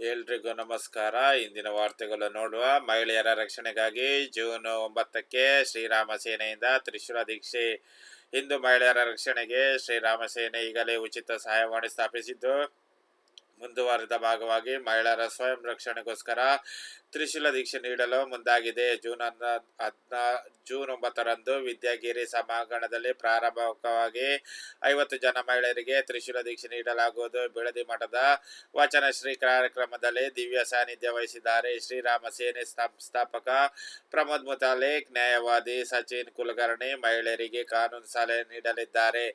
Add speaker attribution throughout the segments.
Speaker 1: ಎಲ್ರಿಗೂ ನಮಸ್ಕಾರ. ಇಂದಿನ ವಾರ್ತೆಗಳು ನೋಡುವ ಮಹಿಳೆಯರ ರಕ್ಷಣೆಗಾಗಿ ಜೂನ್ ಒಂಬತ್ತಕ್ಕೆ ಶ್ರೀರಾಮ ಸೇನೆಯಿಂದ ತ್ರಿಶೂಲ ದೀಕ್ಷೆ. ಇಂದು ಮಹಿಳೆಯರ ರಕ್ಷಣೆಗೆ ಶ್ರೀರಾಮ ಸೇನೆ ಈಗಲೇ ಉಚಿತ ಸಹಾಯವಾಣಿ ಸ್ಥಾಪಿಸಿದ್ದು. ಮುಂದುವರೆದ ಭಾಗವಾಗಿ ಮಹಿಳೆಯರ ಸ್ವಯಂ ರಕ್ಷಣೆಗೋಸ್ಕರ ತ್ರಿಶೂಲ ದೀಕ್ಷೆ ನೀಡಲು ಮುಂದಾಗಿದೆ. ಜೂನ್ ಹನ್ನ ಹದ್ನಾ, ಜೂನ್ ಒಂಬತ್ತರಂದು ವಿದ್ಯಾಗಿರಿ ಸಭಾಂಗಣದಲ್ಲಿ ಪ್ರಾರಂಭವಾಗಿ ಐವತ್ತು ಜನ ಮಹಿಳೆಯರಿಗೆ ತ್ರಿಶೂಲ ದೀಕ್ಷೆ ನೀಡಲಾಗುವುದು. ಬಿಳದಿ ಮಠದ ವಚನ ಶ್ರೀ ಕಾರ್ಯಕ್ರಮದಲ್ಲಿ ದಿವ್ಯ ಸಾನ್ನಿಧ್ಯ ವಹಿಸಿದ್ದಾರೆ. ಶ್ರೀರಾಮ ಸೇನೆ ಸಂಸ್ಥಾಪಕ ಪ್ರಮೋದ್ ಮುತಾಲಿಕ್ ನ್ಯಾಯವಾದಿ ಸಚಿನ್ ಕುಲಕರ್ಣಿ ಮಹಿಳೆಯರಿಗೆ ಕಾನೂನು ಸಲಹೆ ನೀಡಲಿದ್ದಾರೆ.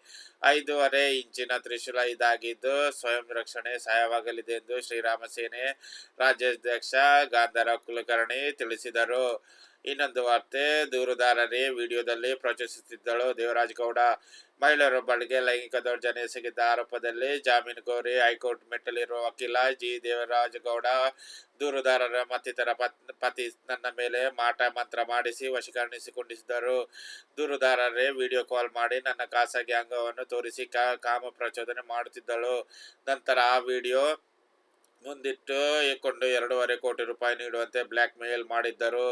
Speaker 1: ಐದೂವರೆ ಇಂಚಿನ ತ್ರಿಶೂಲ ಇದಾಗಿದ್ದು ಸ್ವಯಂ ರಕ್ಷಣೆ ಸಹಾಯವಾಗಲಿದೆ ಎಂದು ಶ್ರೀರಾಮ ಸೇನೆ ರಾಜ್ಯಾಧ್ಯಕ್ಷ ಗಾಂಧಾರ ಕುಲಕರ್ಣಿ ತಿಳಿಸಿದರು. ಇನ್ನೊಂದು ವಾರ್ತೆ, ದೂರುದಾರರೇ ವಿಡಿಯೋದಲ್ಲಿ ಪ್ರಚೋದಿಸುತ್ತಿದ್ದಳು ದೇವರಾಜ್ ಗೌಡ ಮಹಿಳೆಯರೊಬ್ಬಳಿಗೆ ಲೈಂಗಿಕ ದೌರ್ಜನ್ಯ ಸಿಗಿದ್ದ ಆರೋಪದಲ್ಲಿ ಜಾಮೀನು ಕೋರಿ ಹೈಕೋರ್ಟ್ ಮೆಟ್ಟಲಿರುವ ವಕೀಲ ಜಿ. ದೇವರಾಜ್ ಗೌಡ ದೂರುದಾರರ ಮತ್ತಿತರ ಪತ್- ಪತಿ ನನ್ನ ಮೇಲೆ ಮಾಟ ಮಂತ್ರ ಮಾಡಿಸಿ ವಶೀಕರಣಿಸಿಕೊಂಡಿದ್ದರು ದೂರುದಾರರೇ ವಿಡಿಯೋ ಕಾಲ್ ಮಾಡಿ ನನ್ನ ಖಾಸಗಿ ಅಂಗವನ್ನು ತೋರಿಸಿ ಕಾಮ ಪ್ರಚೋದನೆ ಮಾಡುತ್ತಿದ್ದಳು. ನಂತರ ಆ ವಿಡಿಯೋ ಮುಂದಿಟ್ಟು ಕೊಂಡು ಎರಡೂವರೆ ಕೋಟಿ ರೂಪಾಯಿ ನೀಡುವಂತೆ ಬ್ಲ್ಯಾಕ್ ಮೇಲ್ ಮಾಡಿದ್ದರು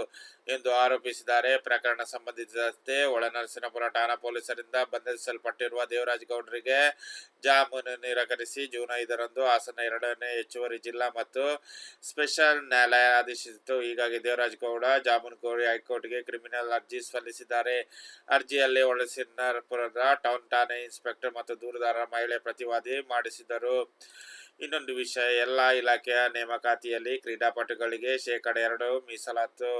Speaker 1: ಎಂದು ಆರೋಪಿಸಿದ್ದಾರೆ. ಪ್ರಕರಣ ಸಂಬಂಧಿಸಿದಂತೆ ಒಳನರಸಿನಪುರ ಠಾಣಾ ಪೊಲೀಸರಿಂದ ಬಂಧಿಸಲ್ಪಟ್ಟಿರುವ ದೇವರಾಜ್ ಗೌಡರಿಗೆ ಜಾಮೀನು ನಿರಾಕರಿಸಿ ಜೂನ್ ಐದರಂದು ಹಾಸನ ಎರಡನೇ ಹೆಚ್ಚುವರಿ ಜಿಲ್ಲಾ ಮತ್ತು ಸ್ಪೆಷಲ್ ನ್ಯಾಯಾಲಯ ಆದೇಶಿಸಿತು ಹೀಗಾಗಿ ದೇವರಾಜ್ ಗೌಡ ಜಾಮೀನು ಕೋರಿ ಹೈಕೋರ್ಟ್ಗೆ ಕ್ರಿಮಿನಲ್ ಅರ್ಜಿ ಸಲ್ಲಿಸಿದ್ದಾರೆ. ಅರ್ಜಿಯಲ್ಲಿ ಒಳಸಿನಪುರದ ಟೌನ್ ಠಾಣೆ ಇನ್ಸ್ಪೆಕ್ಟರ್ ಮತ್ತು ದೂರುದಾರ ಮಹಿಳೆ ಪ್ರತಿವಾದಿ ಮಾಡಿಸಿದರು ಇನ್ನೊಂದು ವಿಷಯ ಎಲ್ಲ ಇಲಾಖೆಯ ನೇಮಕಾತಿಯಲ್ಲಿ ಕ್ರೀಡಾಪಟುಗಳಿಗೆ ಶೇಕಡ ಎರಡು ಮೀಸಲಾತು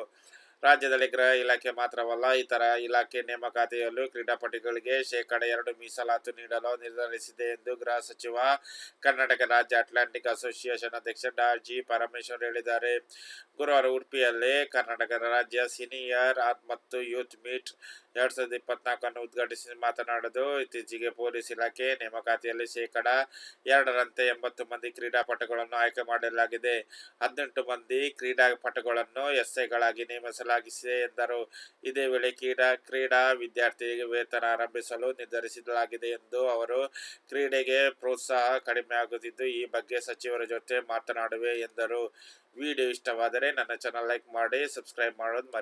Speaker 1: ರಾಜ್ಯದಲ್ಲಿ ಗೃಹ ಇಲಾಖೆ ಮಾತ್ರವಲ್ಲ, ಇತರ ಇಲಾಖೆ ನೇಮಕಾತಿಯಲ್ಲೂ ಕ್ರೀಡಾಪಟುಗಳಿಗೆ ಶೇಕಡ ಎರಡು ಮೀಸಲಾತು ನೀಡಲು ನಿರ್ಧರಿಸಿದೆ ಎಂದು ಗೃಹ ಸಚಿವ, ಕರ್ನಾಟಕ ರಾಜ್ಯ ಅಟ್ಲಾಂಟಿಕ್ ಅಸೋಸಿಯೇಷನ್ ಅಧ್ಯಕ್ಷ ಡಾ. ಜಿ. ಪರಮೇಶ್ವರ್ ಹೇಳಿದ್ದಾರೆ. ಗುರುವಾರ ಉಡುಪಿಯಲ್ಲಿ ಕರ್ನಾಟಕ ರಾಜ್ಯ ಸೀನಿಯರ್ ಮತ್ತು ಯೂತ್ ಮೀಟ್ ಎರಡ್ ಸಾವಿರದ ಇಪ್ಪತ್ನಾಲ್ಕನ್ನು ಉದ್ಘಾಟಿಸಿ ಮಾತನಾಡುವುದು ಇತ್ತೀಚೆಗೆ ಪೊಲೀಸ್ ಇಲಾಖೆ ನೇಮಕಾತಿಯಲ್ಲಿ ಶೇಕಡ ಎರಡರಂತೆ ಎಂಬತ್ತು ಮಂದಿ ಕ್ರೀಡಾಪಟುಗಳನ್ನು ಆಯ್ಕೆ ಮಾಡಲಾಗಿದೆ. ಹದಿನೆಂಟು ಮಂದಿ ಕ್ರೀಡಾಪಟುಗಳನ್ನು ಎಸ್ಐಗಳಾಗಿ ನೇಮಿಸಲಾಗಿದೆ. ಎಂದರು. ಇದೇ ವೇಳೆ ಕ್ರೀಡಾ ಕ್ರೀಡಾ ವಿದ್ಯಾರ್ಥಿಗಳಿಗೆ ವೇತನ ಆರಂಭಿಸಲು ನಿರ್ಧರಿಸಲಾಗಿದೆ ಎಂದು ಅವರು ಕ್ರೀಡೆಗೆ ಪ್ರೋತ್ಸಾಹ ಕಡಿಮೆ ಆಗುತ್ತಿದ್ದು, ಈ ಬಗ್ಗೆ ಸಚಿವರ ಜೊತೆ ಮಾತನಾಡುವೆ ಎಂದರು. ವಿಡಿಯೋ ಇಷ್ಟವಾದರೆ ನನ್ನ ಚಾನಲ್ ಲೈಕ್ ಮಾಡಿ ಸಬ್ಸ್ಕ್ರೈಬ್ ಮಾಡೋದು ಮರಿ